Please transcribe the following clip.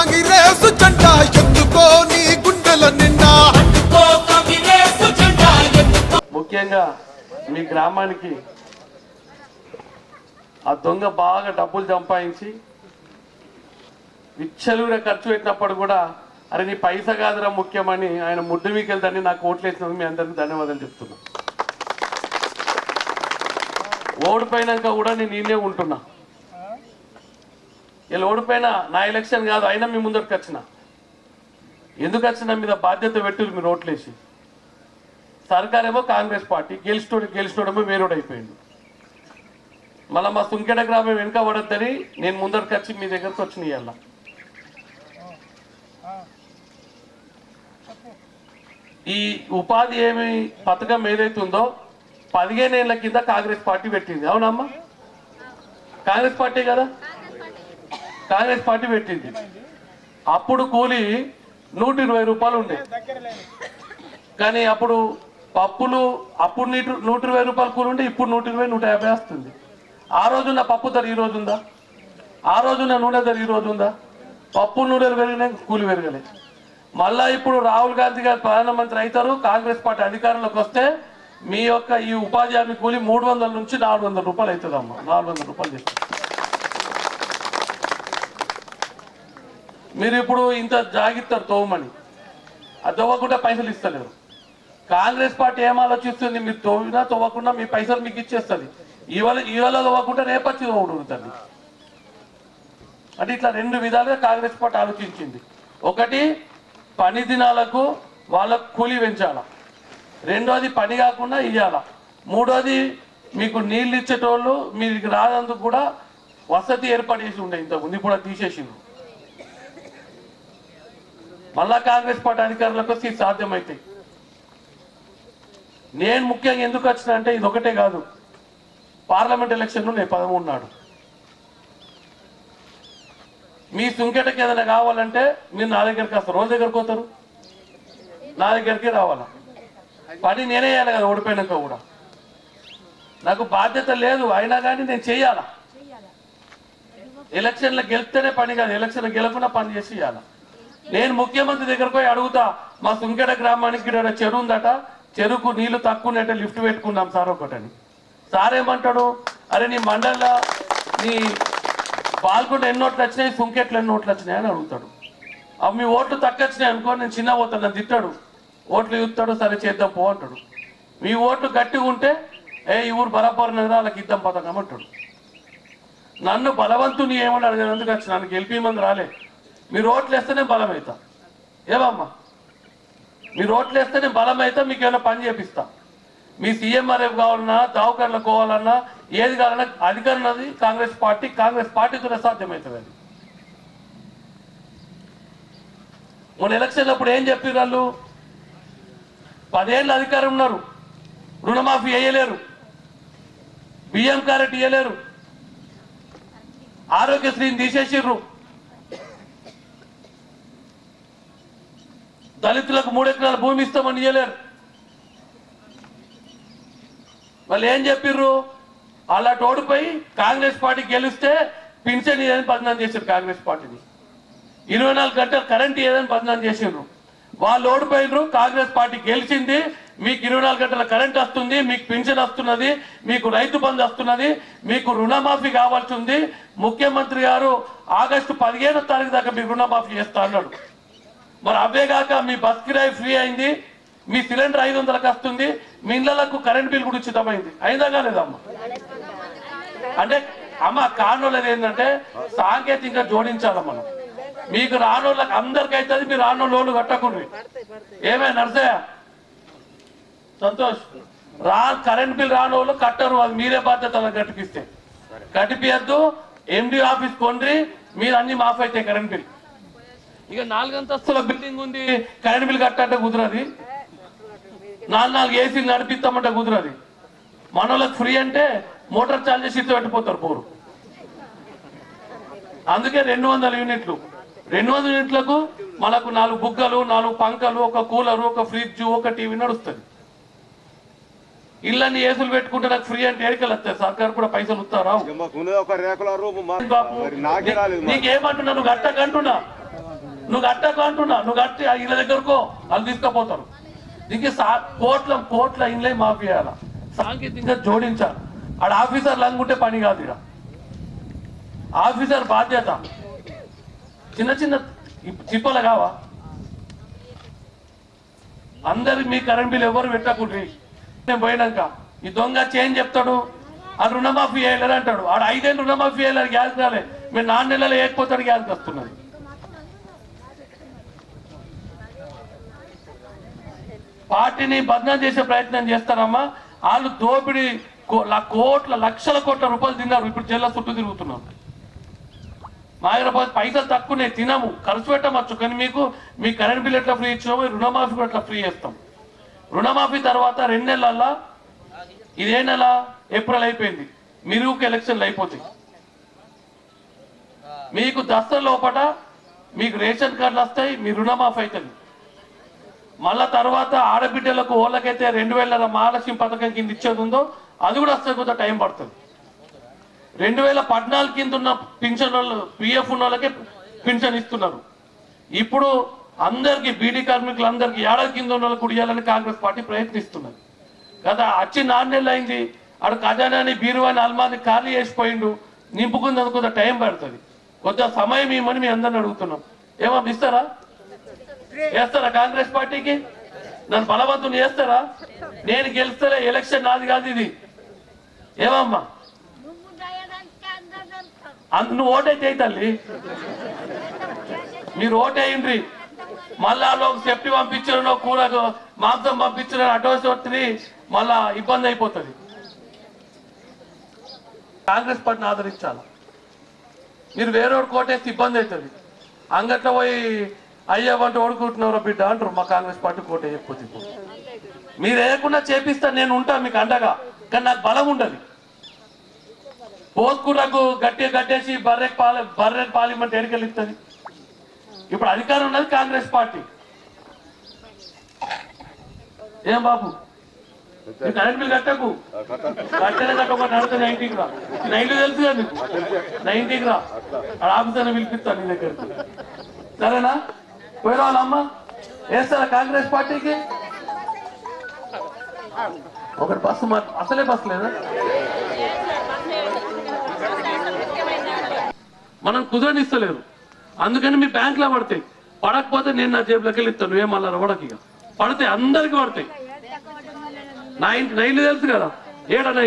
కాంగ్రెస్ జెండా ఎందుకో నీ గుండెల నిండా. ముఖ్యంగా మీ గ్రామానికి ఆ దొంగ బాగా డబ్బులు సంపాదించి విచ్చలూర ఖర్చు పెట్టినప్పుడు కూడా అరే నీ పైస కాదురా ముఖ్యమని ఆయన ముడ్డు మీకు వెళ్తాన్ని నాకు ఓట్లేసినందుకు మీ అందరికీ ధన్యవాదాలు చెప్తున్నా. ఓడిపోయినాక కూడా నేను నేనే ఉంటున్నా. ఇలా ఓడిపోయినా నా ఎలక్షన్ కాదు అయినా మీ ముందరికి వచ్చిన. ఎందుకు వచ్చిన మీద బాధ్యత పెట్టురు మీరు ఓట్లేసి? సర్కార్ ఏమో కాంగ్రెస్ పార్టీ గెలిచినోడు గెలిచినోడేమో వేరోడు అయిపోయిండు. మళ్ళీ మా సుంకెడ గ్రామం వెనుక పడద్దని నేను ముందరికి వచ్చి మీ దగ్గరకు వచ్చిన ఇవాళ ఈ ఉపాధి ఏమి పథకం ఏదైతే ఉందో పదిహేను ఏళ్ళ కింద కాంగ్రెస్ పార్టీ పెట్టింది. అవునమ్మా? కాంగ్రెస్ పార్టీ కదా? కాంగ్రెస్ పార్టీ పెట్టింది. అప్పుడు కూలి నూట ఇరవై రూపాయలు ఉండే. కానీ అప్పుడు పప్పులు అప్పుడు నీటి నూట ఇరవై రూపాయలు కూలి ఉంటే ఇప్పుడు నూట ఇరవై నూట యాభై వస్తుంది. ఆ రోజున్న పప్పు ధర ఈ రోజు ఉందా ఆ రోజున్న నూనె ధర ఈ రోజు ఉందా పప్పు నూనెలు పెరిగినాయి కూలి పెరగలే. మళ్ళా ఇప్పుడు రాహుల్ గాంధీ గారు ప్రధానమంత్రి అవుతారు కాంగ్రెస్ పార్టీ అధికారంలోకి వస్తే మీ యొక్క ఈ ఉపాధి హామీ కూలి మూడు వందల నుంచి నాలుగు వందల రూపాయలు అవుతుందమ్మా. నాలుగు వందల రూపాయలు చేస్తుంది మీరు ఇప్పుడు ఇంత జాగిస్తారు తోమని. అది తవ్వకుండా పైసలు ఇస్తలేరు. కాంగ్రెస్ పార్టీ ఏం ఆలోచిస్తుంది? మీరు తోవినా తవ్వకుండా మీ పైసలు మీకు ఇచ్చేస్తుంది. ఇవాళ ఇవాళ తవ్వకుండా రేపచ్చి తవ్వుతుంది అంటే ఇట్లా రెండు విధాలుగా కాంగ్రెస్ పార్టీ ఆలోచించింది. ఒకటి పని దినాలకు వాళ్ళకు కూలి పెంచాల. రెండోది పని కాకుండా ఇవ్వాల మూడోది మీకు నీళ్ళు ఇచ్చేటోళ్ళు మీకు రానందుకు కూడా వసతి ఏర్పాటు చేసి ఉండే ఇంతకుముందు. ఇప్పుడు తీసేసిండ్రు. మళ్ళా కాంగ్రెస్ పార్టీ అధికారులకు వస్తే ఇది సాధ్యమవుతాయి నేను ముఖ్యంగా ఎందుకు వచ్చిన అంటే ఇది ఒకటే కాదు. పార్లమెంట్ ఎలక్షన్లు నేను పదమూడు నాడు. మీ సుంకెటకి ఏదైనా కావాలంటే మీరు నా దగ్గరికి వస్తారు. రోజు దగ్గరికి పోతారు. నా దగ్గరికి రావాలా? పని నేనే చేయాలి కదా ఓడిపోయినాక కూడా. నాకు బాధ్యత లేదు అయినా కానీ నేను చేయాలా? ఎలక్షన్లో గెలిస్తేనే పని కాదు. ఎలక్షన్లో గెలకుండా పని చేసి ఇవ్వాలా నేను ముఖ్యమంత్రి దగ్గరకు పోయి అడుగుతా మా సుంకెడ గ్రామానికి ఇక్కడ చెరువు ఉందట? చెరువుకు నీళ్ళు తక్కువ ఉన్నట్టే లిఫ్ట్ పెట్టుకున్నాం సార్ ఒకటని. సార్ ఏమంటాడు? అరే నీ మండల నీ పాల్గొండ ఎన్ని ఓట్లు వచ్చినాయి? సుంకెట్లు ఎన్ని ఓట్లు వచ్చినాయి అని అడుగుతాడు. అవి మీ ఓట్లు తక్కువ వచ్చినాయి అనుకో నేను చిన్న పోతాను నన్ను తిట్టాడు. ఓట్లు ఇస్తాడు సరే చేద్దాం పో అంటాడు. మీ ఓట్లు గట్టిగా ఉంటే ఏ ఈ ఊరు బరాబర్ నగరా వాళ్ళకి ఇద్దాం పథకం అంటాడు. నన్ను బలవంతుని ఏమని అడిగినందుకు వచ్చి నన్ను గెలిపి మంది రాలే. మీరు ఓట్లు వేస్తేనే బలం అవుతా ఏవమ్మా? మీరు ఓట్లు వేస్తేనే బలం అవుతా మీకు ఏమైనా పని చేపిస్తా. మీ సీఎంఆర్ఎఫ్ కావాలన్నా దావకారులకు కావాలన్నా ఏది కావాలన్నా అధికారం అది కాంగ్రెస్ పార్టీ కాంగ్రెస్ పార్టీతోనే సాధ్యమవుతుంది అది. మన ఎలక్షన్ అప్పుడు ఏం చెప్పారు వాళ్ళు? పదేళ్ళు అధికారం ఉన్నారు. రుణమాఫీ వేయలేరు బియ్యం క్యారెట్ ఇయ్యలేరు. ఆరోగ్యశ్రీని తీసేసిర్రు. దళితులకు మూడు ఎకరాల భూమి ఇస్తామని ఇయ్యలేరు. వాళ్ళు ఏం చెప్పిర్రు? అలా ఓడిపోయి కాంగ్రెస్ పార్టీ గెలిస్తే పింఛన్ ఏదని బదనాం చేశారు కాంగ్రెస్ పార్టీని. ఇరవై నాలుగు గంటలు కరెంట్ ఏదని బదనాం చేసిండ్రు వాళ్ళు ఓడిపోయినరు కాంగ్రెస్ పార్టీ గెలిచింది మీకు ఇరవై నాలుగు గంటల కరెంట్ వస్తుంది మీకు పింఛన్ వస్తున్నది మీకు రైతు బంధు వస్తున్నది మీకు రుణమాఫీ కావాల్సి ఉంది. ముఖ్యమంత్రి గారు ఆగస్టు పదిహేనో తారీఖు దాకా మీకు రుణమాఫీ చేస్తా అన్నాడు. మరి అవే కాక మీ బస్ కిరాయి ఫ్రీ అయింది మీ సిలిండర్ ఐదు వందలకు వస్తుంది మీ ఇళ్ళకు కరెంట్ బిల్ కూడా ఉచితమైంది. అయిందా కాలేదమ్మా? అంటే అమ్మ కారణాలు ఏంటంటే సాంకేతికంగా జోడించాలి మనం. మీకు రానోళ్ళకి అందరికి అవుతుంది మీరు రానోళ్ళు కట్టకుండ్రి ఏమే నర్సయ్య? సంతోష్ రా కరెంట్ బిల్ రానోళ్ళు కట్టరు అది మీరే బాధ్యత కట్టిపిస్తే కట్టిపియద్దు ఎండి ఆఫీస్ కొండ్రి మీరు అన్ని మాఫ్ అవుతాయి కరెంట్ బిల్. ఇక నాలుగంతస్తుల బిల్డింగ్ ఉంది. కరెంట్ బిల్ కట్టంటే కుదరది? నాలుగు నాలుగు ఏసీలు నడిపిస్తామంటే కుదరది. మనోళ్ళకి ఫ్రీ అంటే మోటార్ ఛార్జెస్ ఇట్లా పెట్టిపోతారు పోరు. అందుకే రెండు వందల యూనిట్లు. రెండు వందల యూనిట్లకు మనకు నాలుగు బుగ్గలు నాలుగు పంకలు ఒక కూలరు ఒక ఫ్రిడ్జ్ ఒక టీవీ నడుస్తుంది. ఇళ్ళని ఏసులు పెట్టుకుంటే నాకు ఫ్రీ అంటే ఏరికలు వస్తాయి సర్కారు కూడా పైసలు వస్తారా నీకేమంటున్నా నువ్వు గట్టకు అంటున్నా నువ్వు కట్టకు అంటున్నా. నువ్వు కట్టి ఆ ఇళ్ళ దగ్గరకో వాళ్ళు తీసుకుపోతారు. దీనికి సా కోట్ల కోట్ల ఇండ్లే మాఫియాల సాంకేతికంగా జోడించాలి. ఆడ ఆఫీసర్ లంగుంటే పని కాదు ఇక ఆఫీసర్ బాధ్యత. చిన్న చిన్న చిప్పలు కావా? అందరు మీ కరెంట్ బిల్ ఎవరు పెట్టకుండ్రి? నేను పోయినాక ఈ దొంగ చేంజ్ చెప్తాడు. ఆ రుణమాఫీ చేయలేరు అంటాడు ఆడ ఐదేళ్ళు రుణమాఫీ వేయలేరు గ్యాస్ రాలే. మీరు నాలుగు నెలలు వేయకపోతాడు గ్యాస్ వస్తున్నది. పార్టీని బదనాం చేసే ప్రయత్నం చేస్తారమ్మా. వాళ్ళు దోపిడి కోట్ల లక్షల కోట్ల రూపాయలు తిన్నారు. ఇప్పుడు జిల్లా చుట్టూ తిరుగుతున్నాం మా దగ్గర పైసలు తక్కువనే తినము. ఖర్చు పెట్టమచ్చు. కానీ మీకు మీ కరెంట్ బిల్ ఎట్లా ఫ్రీ ఇచ్చినామో రుణమాఫీ కూడా ఎట్లా ఫ్రీ చేస్తాం. రుణమాఫీ తర్వాత రెండు నెలల్లో ఇదే నెల ఏప్రిల్ అయిపోయింది. మిరుగుకు ఎలక్షన్లు అయిపోతాయి. మీకు దసరా లోపల మీకు రేషన్ కార్డులు వస్తాయి మీ రుణమాఫీ అవుతుంది. మళ్ళా తర్వాత ఆడబిడ్డలకు ఓళ్ళకైతే రెండు వేల మహాలక్ష్మి పథకం కింద ఇచ్చేది ఉందో అది కూడా వస్తే కొంత టైం పడుతుంది. రెండు వేల పద్నాలుగు కింద ఉన్న పింఛన్ వాళ్ళు పిఎఫ్ ఉన్న వాళ్ళకే పింఛన్ ఇస్తున్నారు. ఇప్పుడు అందరికి బీడీ కార్మికులందరికీ ఏడాది కింద ఉన్న వాళ్ళకి కుడియాలని కాంగ్రెస్ పార్టీ ప్రయత్నిస్తున్నారు గత వచ్చి నాలుగు అయింది. ఆడు ఖజానాని బీరువాని అల్మాని ఖాళీ చేసిపోయిండు. నింపుకుందని కొంత టైం పడుతుంది. కొంత సమయం ఇవ్వమని మీ అందరిని అడుగుతున్నాం. ఏమో ఇస్తారా? వేస్తారా కాంగ్రెస్ పార్టీకి? నన్ను బలవంతుని చేస్తారా నేను గెలిస్తేనే ఎలక్షన్ నాది కాదు ఇది. ఏమమ్మా? నువ్వు అందు నువ్వు ఓటైతే తల్లి. మీరు ఓటేయండి మళ్ళా ఒక సెఫ్టీ పంపించడం కూరకు మాంసం పంపించడం అడ్వాన్స్ వస్తుంది. మళ్ళా ఇబ్బంది అయిపోతుంది. కాంగ్రెస్ పార్టీని ఆదరించాలి. మీరు వేరే కోటేస్తే ఇబ్బంది అవుతుంది. అంగట్లో పోయి అయ్యా వంట ఓడుకుంటున్నారో బిడ్డ అంటారు మా కాంగ్రెస్ పార్టీ కోట వేయకపోతే ఇప్పుడు. మీరు వేయకుండా చేపిస్తా నేను ఉంటా మీకు అండగా. కానీ నాకు బలం ఉండదు. పోస్కులకు గట్టి గట్టేసి బర్రె పాల బర్రె పార్లమెంట్ ఎన్నికలు ఇస్తుంది ఇప్పుడు అధికారం ఉన్నది కాంగ్రెస్ పార్టీ. ఏం బాబు? Current bill కట్టకు. కట్టనే కట్టక నడుతుంది నైన్టీకి రా. నైన్టీ తెలుసు కదా నీకు? నైన్టీకి రా. ఆఫీసర్ పిలిపిస్తాను నీ దగ్గరికి. సరేనా? పోయిన వాళ్ళమ్మ వేస్తారా కాంగ్రెస్ పార్టీకి? ఒకటి బస్సు మా అసలే బస్సు లేదా? మనం కుదరనిస్తలేరు. అందుకని మీ బ్యాంక్లో పడతాయి. పడకపోతే నేను నా జేబులోకి వెళ్ళి ఇస్తాను. నువ్వేం మళ్ళా రవడకి ఇక. పడతాయి అందరికి పడతాయి. నా ఇంటి తెలుసు కదా. ఏడా నా